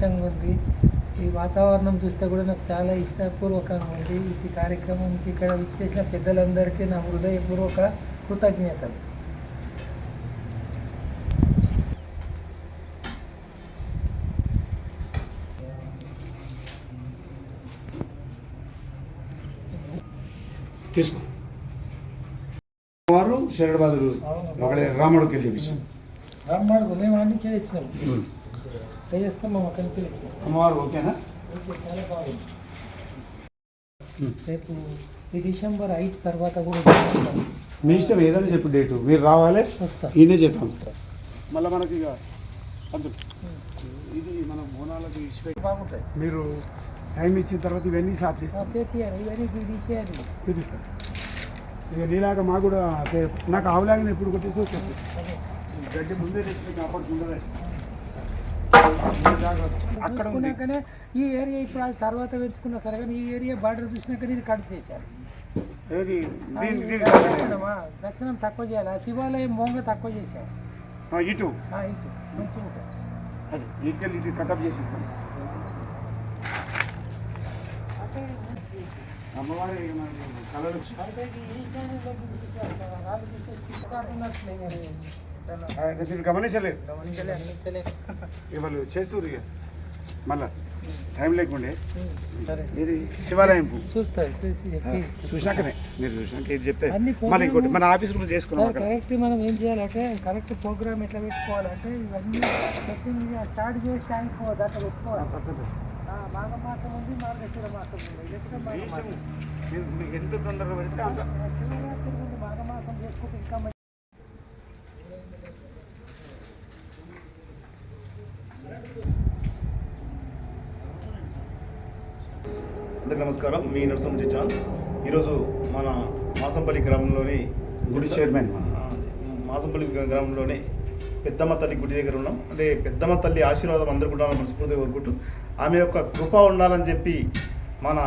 సంతోషంగా ఉంది. ఈ వాతావరణం చూస్తే కూడా నాకు చాలా ఇష్టపూర్వకంగా ఉంది. ఈ కార్యక్రమానికి ఇక్కడ ఇచ్చేసిన పెద్దలందరికీ నా హృదయపూర్వక కృతజ్ఞతలు. తీసుకో. వారు శరణ బదులు ఒకడే రాముడికి వెళ్ళి రామ్మాడు మేము అన్ని అమ్మవారు ఓకేనా? రేపు ఈ డిసెంబర్ ఐదు తర్వాత కూడా. మీ ఇష్టం ఏదైనా చెప్పు డేటు. మీరు రావాలి వస్తా. ఈయనే చెప్తాం మళ్ళీ మనకి ఇక. ఇది మన బోనాలకు ఇచ్చిపెట్టి బాగుంటుంది మీరు టైం ఇచ్చిన తర్వాత ఇవన్నీ సాఫ్ ఆ, చేస్తాం చేపియాలి ఇవన్నీ తీసేయాలి. చూపిస్తాం ఇక నీలాగా మాకు కూడా నాకు ఆవులాగానే ఎప్పుడు కొట్టేసి వచ్చేది గడ్డి ముందే తెచ్చి కాపాడుతుండే అక్కడ ఉంది. చూసుకున్నాకనే ఈ ఏరియా ఇప్పుడు అది తర్వాత పెంచుకున్నా సరే కానీ ఈ ఏరియా బార్డర్ చూసినాక దీన్ని కట్ చేశారు? దక్షిణం తక్కువ చేయాలి. ఆ శివాలయం మోంగ తక్కువ చేశారు. ఇటు? ఇటు. మంచిగా ఉంటుంది అది ఇటు ఇటు కటప్ చేసేస్తాం అమ్మవారి అంటే మరి. గమనించలేదు. వాళ్ళు చేస్తారు ఇక? మళ్ళా టైం లేకుండే. సరే. ఇది శివాలయం చూసినాకనే మీరు చూసినాక ఇది చెప్తే మళ్ళీ ఇంకోటి మన ఆఫీస్ కూడా చేసుకున్నాం కరెక్ట్ మనం ఏం చేయాలంటే కరెక్ట్ ప్రోగ్రామ్ ఎట్లా పెట్టుకోవాలంటే ఇవన్నీ సెట్టింగ్ స్టార్ట్ చేసి అయిపోదు అట్లా పెట్టుకోవాలి. మాఘ మాసం ఉంది మార్గశిర మాసం ఉంది ఎంత తొందరగా పెడితే అంత. శివరాత్రి ఉంది మాఘ మాసం చేసుకుంటే ఇంకా మంచి అందరికీ నమస్కారం. మీ నరసింహ చిచ్చాన్ ఈరోజు మన మాసంపల్లి గ్రామంలోని గుడి చైర్మన్ మాసంపల్లి గ్రామంలోని పెద్దమ్మ తల్లి గుడి దగ్గర ఉన్నాం. అంటే పెద్దమ్మ తల్లి ఆశీర్వాదం అందరికీ ఉండాలని మనస్ఫూర్తిగా కోరుకుంటూ ఆమె యొక్క కృప ఉండాలని చెప్పి మన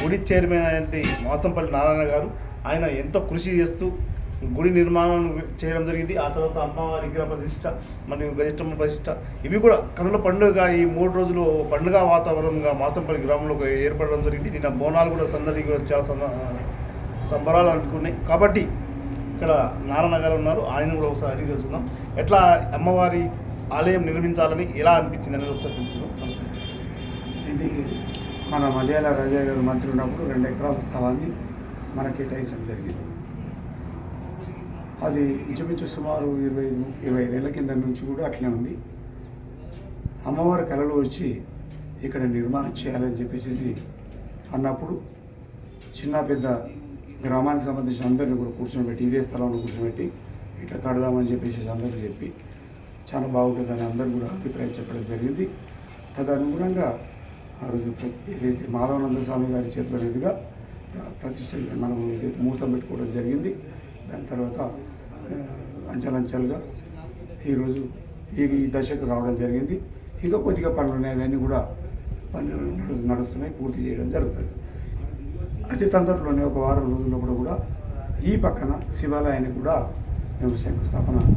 గుడి చైర్మన్ అయినటువంటి మాసంపల్లి నారాయణ గారు ఆయన ఎంతో కృషి చేస్తూ గుడి నిర్మాణం చేయడం జరిగింది. ఆ తర్వాత అమ్మవారి విగ్రహ ప్రతిష్ట మరియు గజిష్టమ్మ ప్రతిష్ట ఇవి కూడా కనుల పండుగ ఈ మూడు రోజులు పండుగ వాతావరణంగా మాసంపల్లి గ్రామంలో ఏర్పడడం జరిగింది. నిన్న బోనాలు కూడా సందడి కూడా చాలా సంబరాలు అనుకున్నాయి కాబట్టి ఇక్కడ నారాయణ గారు ఉన్నారు. ఆయన కూడా ఒకసారి అడిగి తెలుసుకుందాం. ఎట్లా అమ్మవారి ఆలయం నిర్మించాలని ఎలా అనిపించింది అనేది ఒకసారి తెలుసుకుందాం. నమస్తే. ఇది మన మలయాళ రాజా గారు మంత్రి ఉన్నప్పుడు రెండు ఎకరాల స్థలాన్ని మనకి కేటాయించడం జరిగింది. అది ఇంచుమించు సుమారు ఇరవై ఇరవై ఐదేళ్ళ కింద నుంచి కూడా అట్లే ఉంది. అమ్మవారి కళలు వచ్చి ఇక్కడ నిర్మాణం చేయాలని చెప్పేసి అన్నప్పుడు చిన్న పెద్ద గ్రామానికి సంబంధించిన అందరిని కూడా కూర్చోబెట్టి ఇదే స్థలంలో కూర్చోబెట్టి ఇట్లా కడదామని చెప్పేసి అందరూ చెప్పి చాలా బాగుంటుందని అందరూ కూడా అభిప్రాయం చెప్పడం జరిగింది. తదనుగుణంగా ఆ రోజు ఏదైతే మాధవానంద స్వామి గారి చేతుల మీదుగా ప్రతిష్ట మనం ఏదైతే ముహూర్తం పెట్టుకోవడం జరిగింది దాని తర్వాత అంచెలంచెలుగా ఈరోజు ఈ ఈ దశకు రావడం జరిగింది. ఇంకా కొద్దిగా పనులు ఉన్నాయి. అవన్నీ కూడా పనులు నడు- నడుస్తున్నాయి. పూర్తి చేయడం జరుగుతుంది. అతి తొందరలోనే ఒక వారం రోజుల్లో కూడా ఈ పక్కన శివాలయాన్ని కూడా మేము శంకుస్థాపన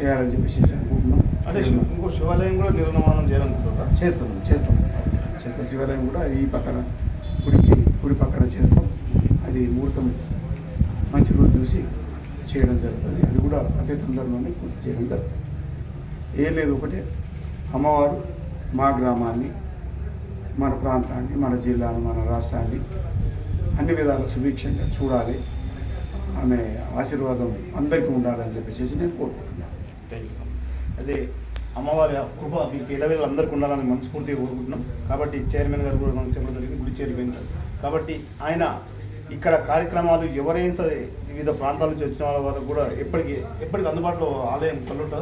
చేయాలని చెప్పేసి అనుకుంటున్నాం. శివ- ఇంకో శివాలయం కూడా నిర్మాణం చేయాలనుకుంటున్నారా? చేస్తాం. చేస్తాం. చేస్తాం. శివాలయం కూడా ఈ పక్కన గుడికి గుడి పక్కన చేస్తాం. అది ముహూర్తం మంచి రోజు చూసి చేయడం జరుగుతుంది. అది కూడా అతి తొందరలోనే పూర్తి చేయడం జరుగుతుంది. ఏం లేదు ఒకటే అమ్మవారు మా గ్రామాన్ని మన ప్రాంతాన్ని మన జిల్లాను మన రాష్ట్రాన్ని అన్ని విధాలు సుభిక్షంగా చూడాలి. ఆమె ఆశీర్వాదం అందరికీ ఉండాలని చెప్పేసి నేను కోరుకుంటున్నాను. Thank you. అదే అమ్మవారి కృప మీ పేదవేళ అందరికీ ఉండాలని మనస్ఫూర్తిగా కోరుకుంటున్నాం. కాబట్టి చైర్మన్ గారు కూడా మనకు చెప్పడం జరిగింది గుడి చైర్మన్ గారు. కాబట్టి ఆయన ఇక్కడ కార్యక్రమాలు ఎవరైనా సరే వివిధ ప్రాంతాల నుంచి వచ్చిన వాళ్ళ వరకు కూడా ఎప్పటికీ ఎప్పటికి అందుబాటులో ఆలయం కొల్లుంటుందా?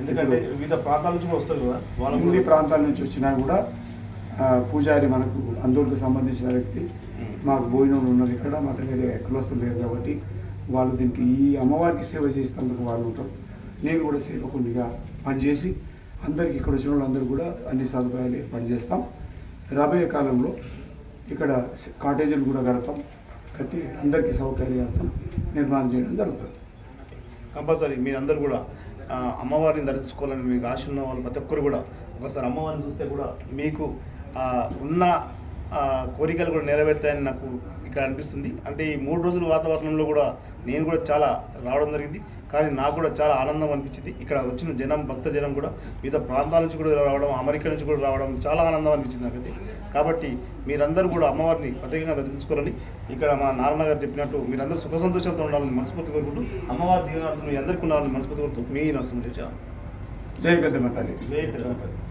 ఎందుకంటే వివిధ ప్రాంతాల నుంచి కూడా వస్తారు కదా వాళ్ళు అన్ని ప్రాంతాల నుంచి వచ్చినా కూడా పూజారి మనకు అందరికి సంబంధించిన వ్యక్తి. మాకు భోజనంలో ఉన్నారు ఇక్కడ మా దగ్గర కులస్తులు లేరు కాబట్టి వాళ్ళు దీనికి ఈ అమ్మవారికి సేవ చేసేందుకు వాళ్ళు ఉంటారు. నేను కూడా సేవకునిగా పనిచేసి అందరికి ఇక్కడ వచ్చిన వాళ్ళందరూ కూడా అన్ని సదుపాయాలు ఏర్పాటు చేస్తాం. రాబోయే కాలంలో ఇక్కడ కాటేజీలు కూడా కడతాం. కట్టి అందరికీ సౌకర్యార్థం నిర్మాణం చేయడం జరుగుతుంది. కంపల్సరీ మీరందరూ కూడా అమ్మవారిని దర్శించుకోవాలని మీకు ఆశ ఉన్న వాళ్ళు ప్రతి ఒక్కరు కూడా ఒకసారి అమ్మవారిని చూస్తే కూడా మీకు ఉన్న కోరికలు కూడా నెరవేరుతాయని నాకు ఇక్కడ అనిపిస్తుంది. అంటే ఈ మూడు రోజుల వాతావరణంలో కూడా నేను కూడా చాలా రావడం జరిగింది. కానీ నాకు కూడా చాలా ఆనందం అనిపించింది. ఇక్కడ వచ్చిన జనం భక్త జనం కూడా వివిధ ప్రాంతాల నుంచి కూడా రావడం అమెరికా నుంచి కూడా రావడం చాలా ఆనందం అనిపించింది నాకైతే. కాబట్టి మీరందరూ కూడా అమ్మవారిని ప్రత్యేకంగా దర్శించుకోవాలని ఇక్కడ మా నారాయణ గారు చెప్పినట్టు మీరందరూ సుఖ సంతోషాలతో ఉండాలని మనస్ఫూర్తి కోరుకుంటూ అమ్మవారి దీవెనార్థం మీ అందరికీ ఉండాలని మనస్ఫూర్తి కోరుతూ మీ నష్టం చేశాను జై తల్లి. జై తల్లి.